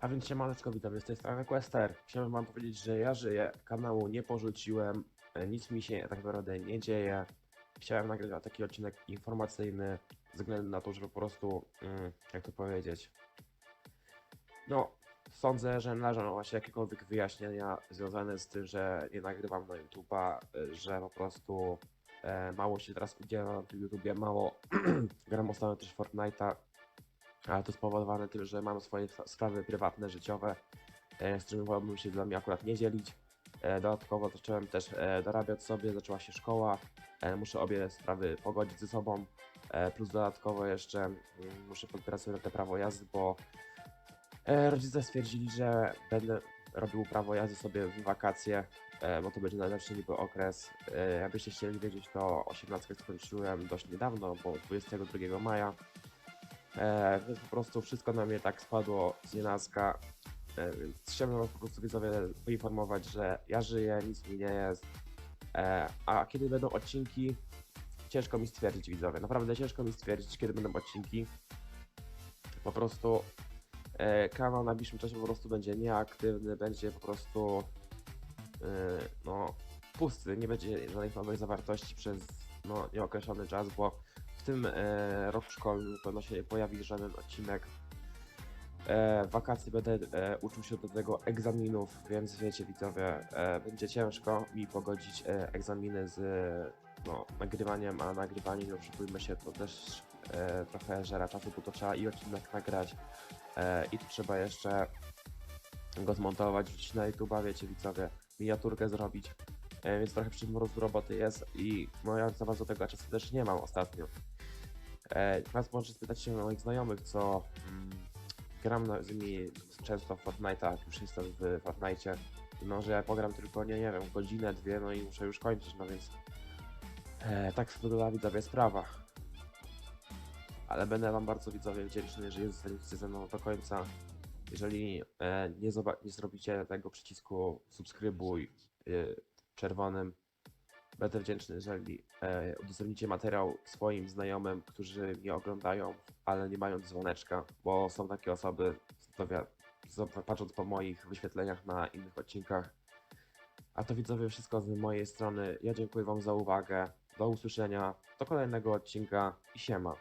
A więc siemaneczko, witam z tej strony Quester. Chciałem wam powiedzieć, że ja żyję, kanału nie porzuciłem, e, nic mi się tak naprawdę nie dzieje. Chciałem nagrać taki odcinek informacyjny, ze względu na to, że po prostu, mm, jak to powiedzieć, no, sądzę, że należą właśnie jakiekolwiek wyjaśnienia związane z tym, że nie nagrywam na YouTube'a, e, że po prostu e, mało się teraz udziela na tym YouTubie, mało gram ostatnio też Fortnite'a, ale to spowodowane tym, że mam swoje sprawy prywatne, życiowe, e, z którymi wolałbym się dla mnie akurat nie dzielić. E, Dodatkowo zacząłem też e, dorabiać sobie, zaczęła się szkoła, muszę obie sprawy pogodzić ze sobą, plus dodatkowo jeszcze mm, muszę podbierać sobie te prawo jazdy, bo rodzice stwierdzili, że będę robił prawo jazdy sobie w wakacje, bo to będzie najlepszy niby okres. Jakbyście chcieli wiedzieć, to 18 skończyłem dość niedawno, bo 22 maja. E, więc po prostu wszystko na mnie tak spadło z nienacka. E, więc chciałbym po prostu widzowie poinformować, że ja żyję, nic mi nie jest. E, a kiedy będą odcinki, ciężko mi stwierdzić widzowie. Naprawdę ciężko mi stwierdzić, kiedy będą odcinki. Po prostu e, kanał na bliższym czasie po prostu będzie nieaktywny, będzie po prostu e, no pusty, nie będzie żadnych nowych zawartości przez no, nieokreślony czas, bo w tym e, roku szkolnym pewno się nie pojawi żaden odcinek. E, w wakacje będę e, uczył się do tego egzaminów, więc wiecie widzowie, e, będzie ciężko mi pogodzić e, egzaminy z no, nagrywaniem, a nagrywanie, no oszukujmy się, to też e, trochę żera czasu, bo to trzeba i odcinek nagrać e, i tu trzeba jeszcze go zmontować, wrzucić na YouTube'a, wiecie widzowie, miniaturkę zrobić, więc trochę przymrozu roboty jest i no ja za bardzo tego czasu też nie mam ostatnio. E, Was może spytać się moich znajomych, co mm, gram z nimi często w Fortnite'a, już jestem w Fortnite. No, że ja pogram tylko, nie, nie wiem, godzinę, dwie, no i muszę już kończyć, no więc e, tak wygląda widzowie sprawa. Ale będę wam bardzo widzowie wdzięczny, jeżeli zostaniecie ze mną do końca. Jeżeli e, nie, nie zrobicie tego przycisku subskrybuj y, czerwonym, Będę wdzięczny, jeżeli e, udostępnicie materiał swoim znajomym, którzy mnie oglądają, ale nie mają dzwoneczka, bo są takie osoby, patrząc po moich wyświetleniach na innych odcinkach. A to widzowie wszystko z mojej strony. Ja dziękuję Wam za uwagę. Do usłyszenia, do kolejnego odcinka i siema.